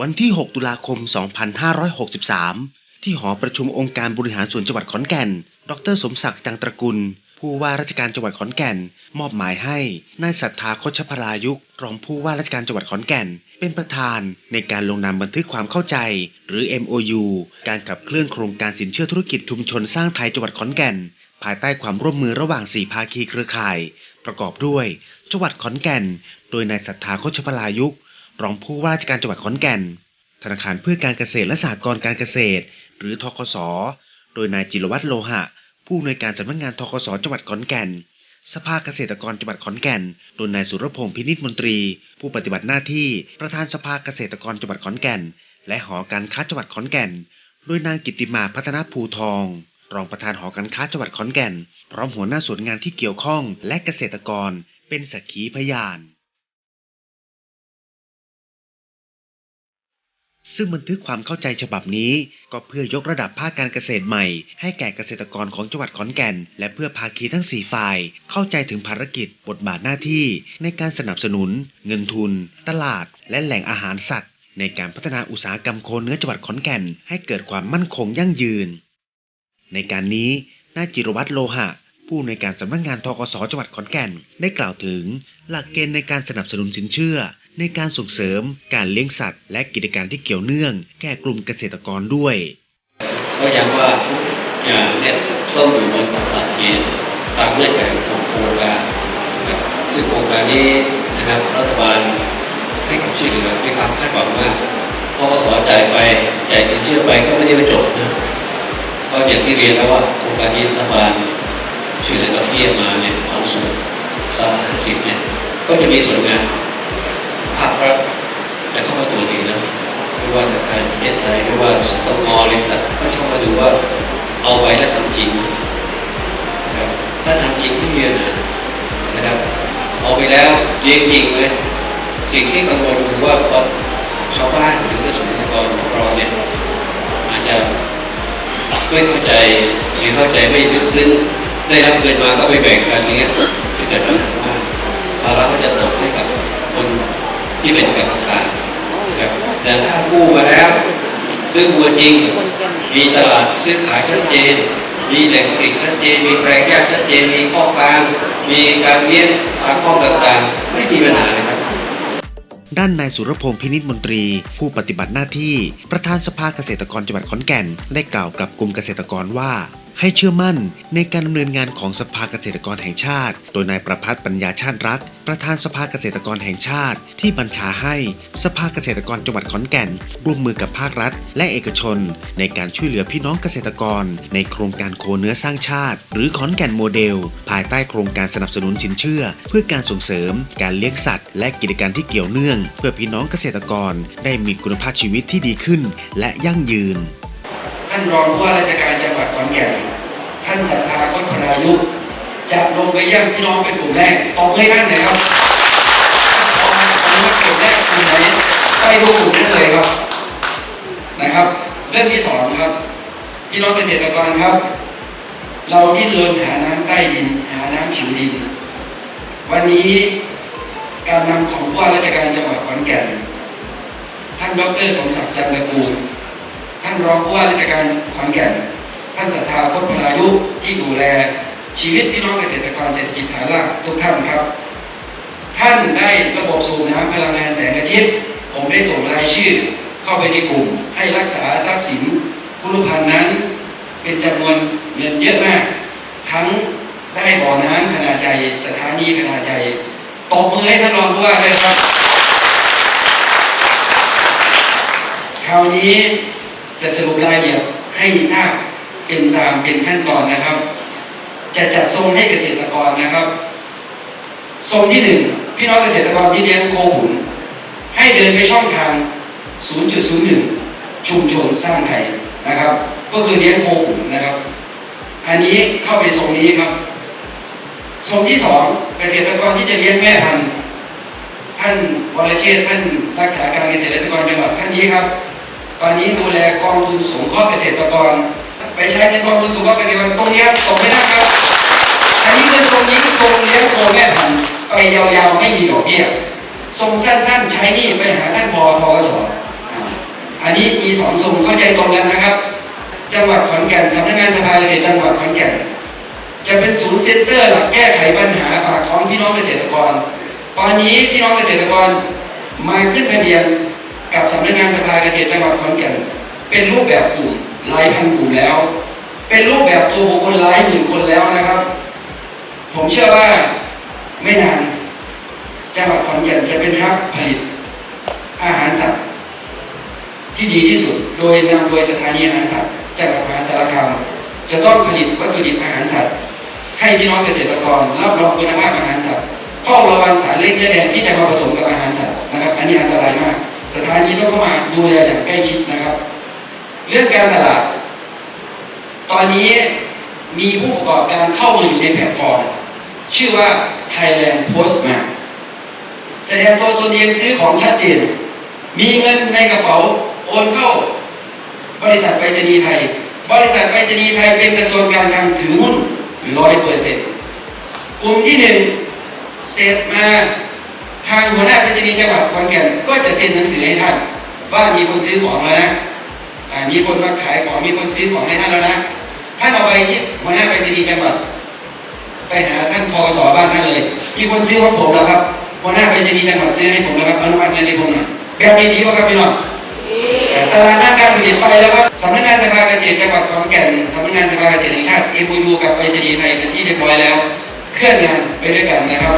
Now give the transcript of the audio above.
วันที่ 6 ตุลาคม 2563 ที่หอประชุมองค์การบริหารส่วนจังหวัดขอนแก่น ดรสมศักดิ์จังตระกุล ผู้ว่าราชการจังหวัดขอนแก่น มอบหมายให้ นายศรัทธาโคชพลายุกรองผู้ว่าราชการจังหวัดขอนแก่น เป็นประธานในการลงนามบันทึกความเข้าใจ หรือ MOU การขับเคลื่อนโครงการสินเชื่อธุรกิจชุมชนสร้างไทยจังหวัดขอนแก่น ภายใต้ความร่วมมือระหว่าง4ภาคีเครือข่าย ประกอบด้วย จังหวัดขอนแก่น โดยนายศรัทธาโคชพลายุก รองผู้ว่าราชการจังหวัดขอนแก่น ธนาคารเพื่อการเกษตรและสหกรณ์การเกษตร หรือทกส โดยนายจิรวัตรโลหะ ผู้อำนวยการสำนักงานทกสจังหวัดขอนแก่น สภาเกษตรกรจังหวัดขอนแก่น โดยนายสุรพงศ์พินิจมนตรี ผู้ปฏิบัติหน้าที่ประธานสภาเกษตรกรจังหวัดขอนแก่น และหอการค้าจังหวัดขอนแก่น โดยนางกิตติมาพัฒนาภูทองรองประธานหอการค้าจังหวัดขอนแก่น พร้อมหัวหน้าส่วนงานที่เกี่ยวข้องและเกษตรกรเป็นสักขีพยาน ซึ่งบันทึกความเข้าใจฉบับนี้ ก็เพื่อยกระดับภาคการเกษตรใหม่ ให้แก่เกษตรกรของจังหวัดขอนแก่น และเพื่อภาคีทั้ง 4 ฝ่าย เข้าใจถึงภารกิจ บทบาทหน้าที่ ในการสนับสนุน เงินทุน ตลาด และแหล่งอาหารสัตว์ ในการพัฒนาอุตสาหกรรมโคเนื้อจังหวัดขอนแก่น ให้เกิดความมั่นคงยั่งยืน ในการนี้นายจิรวัตรโลหะผู้ในการสำนักงานทกสจังหวัดขอนแก่นได้กล่าวถึง หลักเกณฑ์ในการสนับสนุนสินเชื่อ ในการส่งเสริมการเลี้ยงสัตว์ และกิจการที่เกี่ยวเนื่อง แก่กลุ่มเกษตรกรด้วย ก็ย้ำว่าทุกอย่างเนี่ยต้องอยู่บนหลักเกณฑ์ตามเงื่อนไขของโครงการซึ่งโครงการนี้นะครับรัฐบาลให้ความช่วยเหลือด้วยความคาดหวังว่าทกสจ่ายไปจ่ายสินเชื่อไปก็ไม่ได้ไปจบนะก็อย่างที่เรียนแล้วว่าโครงการนี้รัฐบาลช่วยเหลือดอกเบี้ยมาเนี่ยเอาสูงสามห้าสิบเนี่ยก็จะมีส่วนงาน ภาครัฐจะเข้ามาตรวจอีนะไม่ว่าจากการประเทศไทยไม่ว่าสตงอะไรต่างก็เข้ามาดูว่าเอาไว้แล้วทำจริงนะครับถ้าทำจริงไม่มีปัญหานะครับเอาไปแล้วเลี้ยงจริงเลยสิ่งที่กังวลคือว่าพอชาวบ้านหรือเกษตรกรของเราเนี่ยอาจจะไม่เข้าใจหรือเข้าใจไม่ลึกซึ้งได้รับเงินมาก็ไปแบ่งกันอย่างเงี้ยจะเกิดปัญหามากภาระก็จะตกให้กับ ที่เป็นกรรมการแต่ถ้ากู้มาแล้วซึ่งวัวจริง มีตลาดซื้อขายชัดเจน มีแหล่งผลิตชัดเจน มีแปลงแยกชัดเจน มีข้อกลางมีการเลี้ยงตามข้อต่างๆ ไม่มีปัญหาเลยครับด้านนายสุรพงศ์พินิจมนตรี ผู้ปฏิบัติหน้าที่ ประธานสภาเกษตรกรจังหวัดขอนแก่น ได้กล่าวกับกลุ่มเกษตรกรว่า ให้เชื่อมั่นในการดำเนินงานของสภาเกษตรกรแห่งชาติ โดยนายประพัฒน์ปัญญาชาติรัก ประธานสภาเกษตรกรแห่งชาติ ที่บัญชาให้สภาเกษตรกรจังหวัดขอนแก่น ร่วมมือกับภาครัฐ และเอกชน ในการช่วยเหลือพี่น้องเกษตรกร ในโครงการโคเนื้อสร้างชาติ หรือขอนแก่นโมเดล ภายใต้โครงการสนับสนุนสินเชื่อ เพื่อการส่งเสริม การเลี้ยงสัตว์ และกิจการที่เกี่ยวเนื่อง เพื่อพี่น้องเกษตรกรได้มีคุณภาพชีวิตที่ดีขึ้น และยั่งยืน ท่านรองผู้ว่าราชการจังหวัดขอนแก่น ท่านสัทธาคตพนายุจะลงไปเยี่ยมพี่น้องเป็นกลุ่มแรกตอบให้ท่านหน่อยครับตอนนี้กลุ่มแรกกลุ่มไหนไปดูกลุ่มนั้นเลยครับ นะครับ เรื่องที่สองครับ พี่น้องเกษตรกรครับ เราดิ้นรนหาน้ำใต้ดิน หาน้ำผิวดิน วันนี้การนำของผู้ว่าราชการจังหวัดขอนแก่น ท่านดรสมศักดิ์จันทกูล ท่านรองผู้ว่าราชการขอนแก่น ท่านสัทธาพจน์พลายุที่ดูแลชีวิตพี่น้องเกษตรกรเศรษฐกิจฐานรากทุกท่านครับ ท่านได้ระบบสูบน้ำพลังงานแสงอาทิตย์ ผมได้ส่งรายชื่อเข้าไปในกลุ่ม ให้รักษาทรัพย์สินคุรุพันธ์นั้น เป็นจำนวนเงินเยอะมาก ทั้งได้บ่อน้ำขนาดใหญ่สถานีขนาดใหญ่ตบมือให้ท่านรองผู้ว่าเลยครับ คราวนี้ จะสรุปรายละเอียดให้ทราบเป็นตามเป็นขั้นตอนนะครับ จะจัดทรงให้เกษตรกรนะครับทรงที่หนึ่งพี่น้องเกษตรกรที่เลี้ยงโคขุนให้เดินไปช่องทาง 0.01 ชุมชนสร้างไทยนะครับ ก็คือเลี้ยงโคขุนนะครับ อันนี้เข้าไปทรงนี้ครับทรงที่สองเกษตรกรที่จะเลี้ยงแม่พันธุ์ท่านวรเชษท่านรักษาการเกษตรกรจังหวัดท่านนี้ครับ ตอนนี้ดูแลกองทุนสงเคราะห์เกษตรกร ไปใช้ในกองทุนสงเคราะห์เกษตรกรตรงนี้ครับตกไม่ได้ครับอันนี้คือทรงนี้ทรงเลี้ยงโคแม่พันธุ์ไปยาวๆไม่มีดอกเบี้ยทรงสั้นๆ ใช้นี่ไปหาท่านพอทกสอันนี้มีสองทรงเข้าใจตรงกันนะครับ จังหวัดขอนแก่นสำนักงานสภาเกษตรจังหวัดขอนแก่นจะเป็นศูนย์เซ็นเตอร์หลักแก้ไขปัญหาปากท้องพี่น้องเกษตรกร ตอนนี้พี่น้องเกษตรกรมาขึ้นทะเบียน กับสำนักงานสภาเกษตรจังหวัดขอนแก่นเป็นรูปแบบกลุ่มหลายพันกลุ่มแล้ว เป็นรูปแบบตัวบุคคลหลายหมื่นคนแล้วนะครับ ผมเชื่อว่าไม่นานจังหวัดขอนแก่นจะเป็นฮับผลิตอาหารสัตว์ที่ดีที่สุด โดยนำโดยสถานีอาหารสัตว์จังหวัดมหาสารคามจะต้องผลิตวัตถุดิบอาหารสัตว์ ให้พี่น้องเกษตรกรรับรองคุณภาพอาหารสัตว์เฝ้าระวังสารเล็กเนื้อแดงที่จะมาผสมกับอาหารสัตว์นะครับ อันนี้อันตรายมาก สถานีต้องเข้ามาดูแลอย่างใกล้ชิดนะครับ เรื่องการตลาด ตอนนี้มีผู้ประกอบการเข้ามาอยู่ในแพลตฟอร์ม ชื่อว่า Thailand Postmark แสดงตัวตนเองซื้อของชัดเจน มีเงินในกระเป๋าโอนเข้า บริษัทไปรษณีย์ไทย บริษัทไปรษณีย์ไทยเป็นกระทรวงการคลังถือหุ้นร้อยเปอร์เซ็นต์กลุ่มที่หนึ่งเสร็จมาางหัวหน้าไปรษณีย์จังหวัดขอนแก่นก็จะเซ็นหนังสือให้ท่าน ว่ามีคนซื้อของแล้วนะมีคนมาขายของมีคนซื้อของให้ท่านแล้วนะท่านเอาไปหัวหน้าไปรษณีย์จังหวัดไปหาท่านพสบ้านท่านเลย มีคนซื้อของผมแล้วครับหัวหน้าไปรษณีย์จังหวัดซื้อให้ผมแล้วครับอนุมัติเงินให้ผมหน่อยแบบนี้ดีป่ะครับพี่น้องตารางหน้าการผลิตไปแล้วครับสำนักงานสภาเกษตรจังหวัดขอนแก่นสำนักงานสภาเกษตรแห่งชาติ MOU กับไปรษณีย์ไทยเป็นที่เรียบร้อยแล้ว เคลื่อนงานไปด้วยกันนะครับ